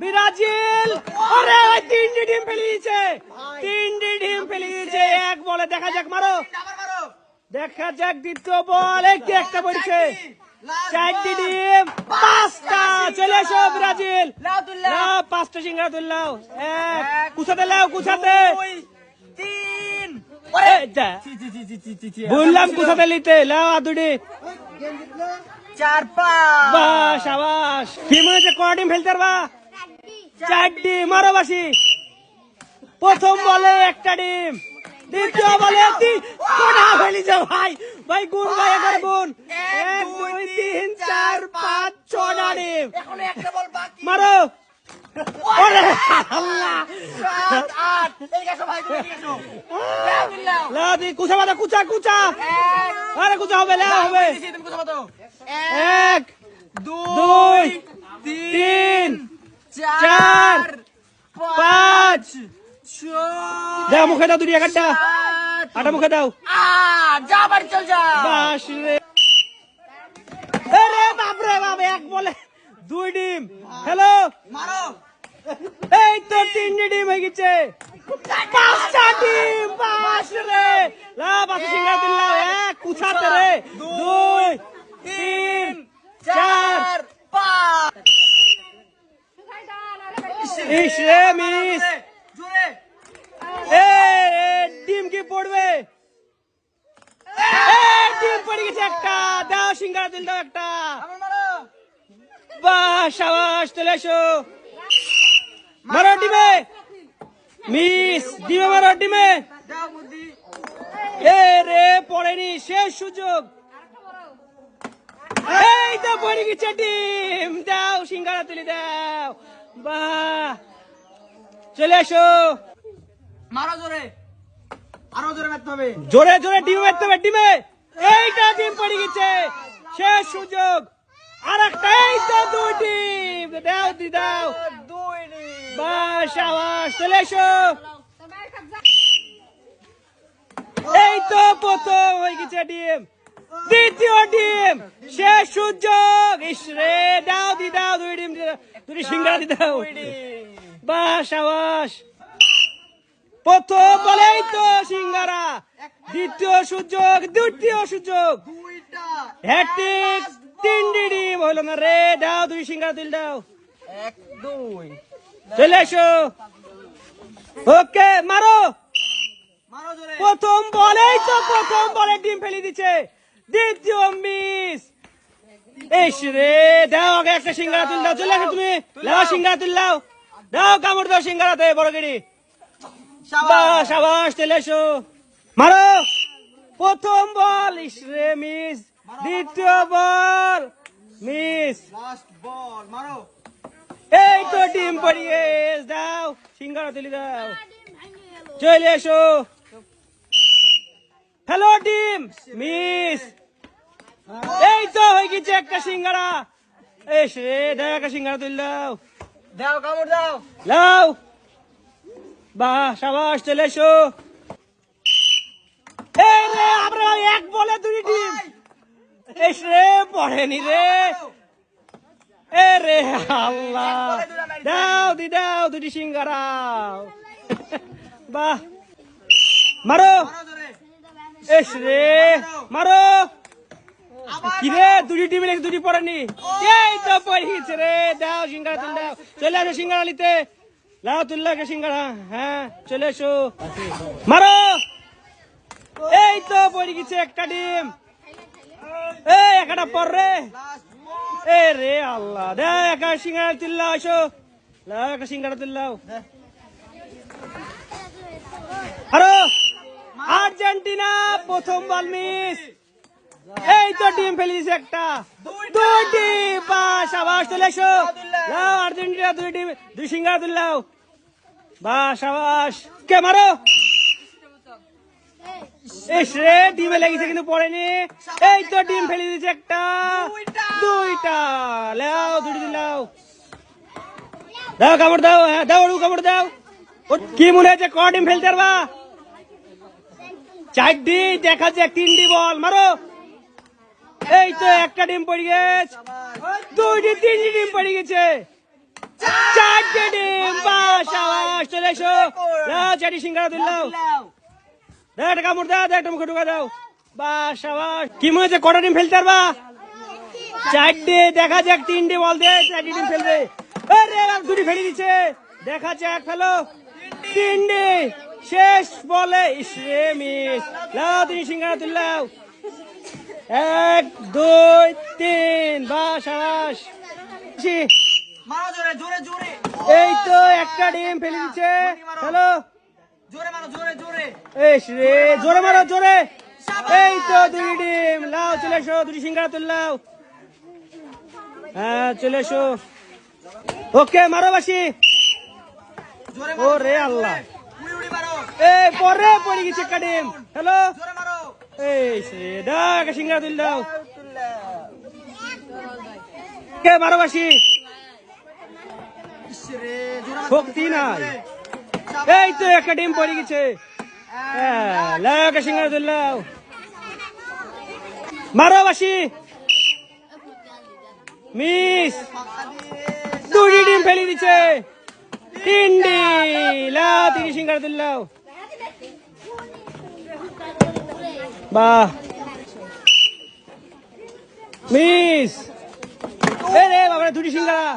Brazil! আরে তিনটি ডিম ফেলে দিয়েছে তিনটি ডিম ফেলে দিয়েছে এক বলে দেখা যাক মারো। দেখা যাক দ্বিতীয় বল একটি একটা পড়ছে? চারটি ডিম পাঁচটা। চলে এসো ব্রাজিল। লাও পাঁচটা সিঙ্গারা তুললাও এক। কুচাতে লাও কুচাতে তিন। বললাম কুচাতে লিতে লাও আর দুটি চার পাঁচ। বাহ সাবাস। কি মনে হচ্ছে কটা ফেলতে পারবা? চারটি মারো বাসি প্রথম বলে একটা ডিম দ্বিতীয় বলে কটা ভাই। ভাই গুণ ভাই গুণ। এক দুই তিন চার পাঁচ ছটা ডিম। মারো। কুচা বাদা কুচা কুচা। আরে কুচা হবে লাও হবে। এক দুই তিন। চার পাঁচ। দাও মুখে দাও একটা সাত আটা মুখে দাও। যা বাড়ি চল যা বাস রে। আরে বাপ রে বাপ এক বলে দুই ডিম। হ্যালো মারো। এই তো তিনটি ডিম হয়ে গেছে। পাঁচটা ডিম বাস রে। লা বাস সিঙ্গা দিল্লা এক কুছাতে রে। দুই তিন চার। পাঁচ। ইস। রে মিস এ ডিম কি পড়বে? এ ডিম পড়ে গেছে একটা। দাও সিঙ্গারা দিল দাও একটা। বাহ সাবাস চলে এসো। মারো ডিমে। মিস ডিমে মারো ডিমে। এ রে পড়েনি শেষ সুযোগ। এই তো পড়ে গেছে ডিম। দাও সিঙ্গারা তুলি দাও। বাহ! চলে এসো। মারো জোরে। আরও জোরে মারতে হবে। জোরে জোরে ডিম মারতে হবে ডিমে। এইটা ডিম পড়ে গেছে। শেষ সুযোগ। আর একটা এই তো দুই ডিম। দাও দি দাও। দুই ডিম। বাস আওয়াজ চলে এসো। এই তো প্রথম হয়ে গেছে ডিম। দ্বিতীয় ডিম শেষ সুযোগ ইসরে দাও দি দাও দুই ডিম। দুটি সিঙ্গারা দি দাও। বাস আওয়াজ। প্রথম বলেই তো সিঙ্গারা। দ্বিতীয় সুযোগ দ্বিতীয় সুযোগ। দুইটা হ্যাট্রিক তিনটি ডিম হইল না রে। দাও দুই সিঙ্গারা দিল দাও। এক দুই। চলে এসো। ওকে মারো। মারো প্রথম বলেই তো প্রথম বলে ডিম ফেলে দিচ্ছে। দ্বিতীয় মিস রে দাও আগে একটা সিঙ্গারা তুল দাও চলে তুমি। দাও সিঙ্গারা তুল দাও। দাও কামড় দাও সিঙ্গারাতে বড় গিরি। বাহ সাবাস চলে এসো। মারো। প্রথম বল ইস রে মিস দ্বিতীয় বল মিস লাস্ট বল মারো। এই তো ডিম পড়িয়ে দাও সিঙ্গারা তুলি দাও। চলে এসো। হ্যালো ডিম মিস এই তো হয়ে গেছে একটা সিঙ্গারা। এস রে দাও একটা সিঙ্গারা তুলি দাও। দাও কামড় দাও। লাও। বাহ সাবাস চলে এসো। এই রে আমরা এক বলে দুই ডিম এস রে পড়েনি রে। এ রে আল্লাহ। দাও দি দাও দুটি সিঙ্গারা। বাহ। মারো এস রে, মারো। কি রে, দুটি টিম লেগে দুটি পড়েনি? এই তো পড়ে গেছে রে। দাও সিঙ্গারা তুল দাও। চলে আসো সিঙ্গারা নিতে লাও তুললে কে সিঙ্গারা। হ্যাঁ চলে এসো। মারো। এই তো পড়ে গেছে একটা ডিম এই, একটা পর রে। এ রে আল্লাহ। দাও একটা সিঙ্গারা তুললাও আসো লাও একটা সিঙ্গারা তুললাও। আরও আর্জেন্টিনা প্রথম বল মিস। এই তো টিম ফেলে দিছে একটা। দুই ডিম বাস আবার চলে এসো। লাও আর্জেন্টিনা, দুই ডিম দুই সিঙ্গারা তুললাও বাস, আবাস। কে মারো? লেগেছে কিন্তু পড়েনি। এই তো ডিম ফেলে একটা। দুইটা। দিলাও দাও দাও হ্যাঁ কি মনে হচ্ছে? ক ডিম ফেলতে পারবা? চারটি, দেখা যাক, তিনটি বল, মারো। এই তো একটা ডিম পড়ে গেছে। দুইটি, তিনটি ডিম পড়ে গেছে। চারটি ডিম, বাস, আওয়াজ, চলে এসো। দাও চারটি সিঙ্গারা তুললাও দাও একটা কামড় দাও দাও একটা মুখে ঢুকা দাও। বাস, আওয়াজ। কি মনে হচ্ছে, কটা ডিম ফেলতে পারবা? চারটে, দেখা যাক, তিনটে বল দে, চারটি ডিম ফেলবে। আর দুটি ফেলে দিচ্ছে। দেখা যাক, ফেলো। তিনটে। শেষ বলে সিঙ্গারা এক দুই তিন বাস এই তো একটা ডিম ফেলে দিচ্ছে। হ্যালো। জোরে মারো জোরে জোরে। এই রে জোরে মারো জোরে। এই তো দুই ডিম। লাও চলে এসো দুটি সিঙ্গারা তুললাও হ্যাঁ চলে এসো। ওকে মারো বাসি। রে আল্লাহ। এই পরে পড়ে গেছে একটা ডিম হ্যালো? এই সে দাও কে মারো বাসি ইসরে জোরে মারো শক্তি নাই। এই তো একটা ডিম পড়ে গেছে। মিস দুটি ডিম ফেলে দিচ্ছে। তিন ডিম তিন সিঙ্গারা তুল দাও বাহ মিস। এ রে বাবা দুটি সিঙ্গারা।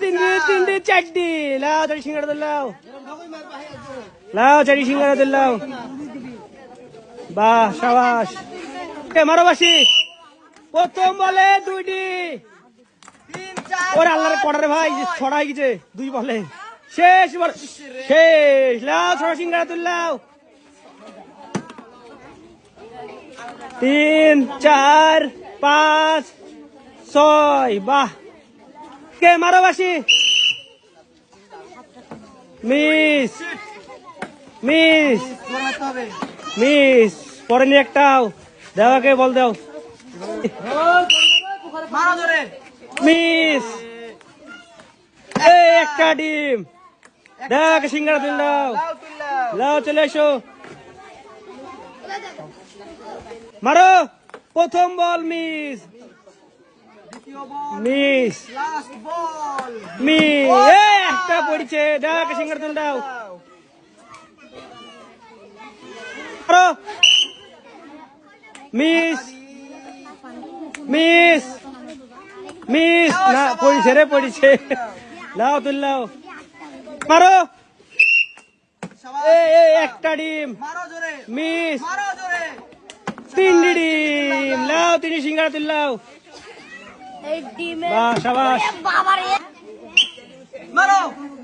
তিনটি তিনটি চারটি লাও চারটি সিঙ্গারা তুল লাও। লাও সিঙ্গারা তুল বাহ সাবাস। এ, মারো প্রথম বলে দুইটি। চার ওরে আল্লাহর কটারে ভাই, যে ছড়া হয়ে গেছে, দুই বলে। শেষ বল, শেষ। লাও, ছড়া সিঙ্গারা তুললাও তিন চার পাঁচ ছয় বাহ। কে মারো বাসি মিস মিস মিস পরে একটাও। দেওয়াকে বল দাও। মিস। একটা ডিম। দেখ সিঙ্গারা তুল দাও। লাও চলে এসো। মারো। প্রথম বল মিস। মিস। মিস। একটা পড়ছে। দেখ সিঙ্গারা তুল দাও। মারো। মিস। মিস। মিস। না পড়ছে রে পড়ছে। লাও তুল লাও মারো। একটা ডিম। মিস। তিনটি ডিম লাও তিনি সিঙ্গারা ডিমে সাবাস। বাবার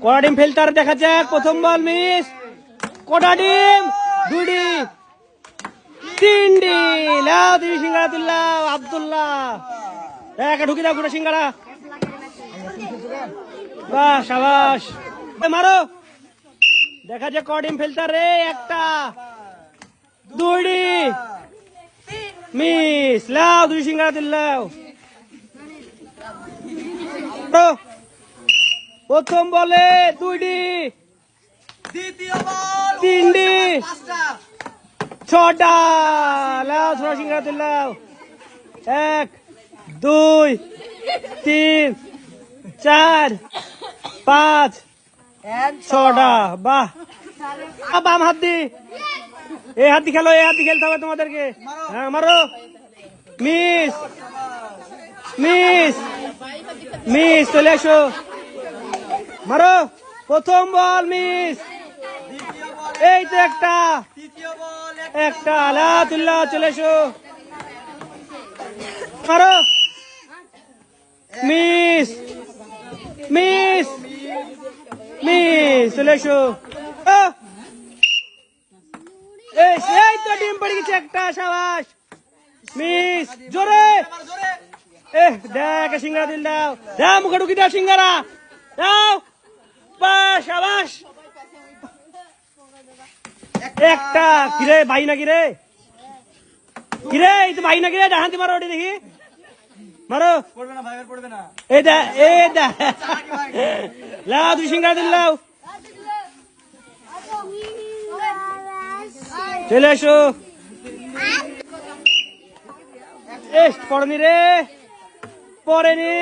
কটা ডিম ফেলতার দেখা যাক প্রথম বল মিস। কটা ডিম? দুটি তিন ডিম। লাও তিনি সিঙ্গারা তুললাও আব্দুল্লাহ। একটা ঢুকি দাও গোটা সিঙ্গারা। বাহ সাবাস। মারো। দেখা যাক ডিম ফেলতার রে একটা। দুটি মিস লাও দুই সিঙ্গারা তুললাও মারো। প্রথম বলে দুইটি। দ্বিতীয় বল তিনটি। ছটা। লাও ছোড়া সিঙ্গারা তুললাও এক দুই তিন চার পাঁচ। ছটা। বাহ। বাম হাত দি। এই হাত খেলো এই হাত খেলতে হবে তোমাদেরকে। হ্যাঁ মারো। মিস মিস মিস, চলে এসো। মারো। প্রথম বল, মিস। এই তো একটা। একটা। আলা চলে এসো। মারো। মিস মিস মিস, চলে এসো! এই সেই তো ডিম পড়ে গেছে একটা সাবাস। মিস জোরে। মারো জোরে এ দেখ সিঙ্গারা দিল দাও। দাও মুখে ঢুকি দাও সিঙ্গারা। দাও। বাস সাবাস। একটা কিরে ভাই নাকি রে? কিরে এই তো ভাই নাকি রে ডাহান্তি মারো ওটি দেখি। মারো। পড়বে না ভাই পড়বে না। এই দা এই দা। লাও দুই সিঙ্গারা দিল লাও চলে এসো। পড়নি রে। পড়েনি।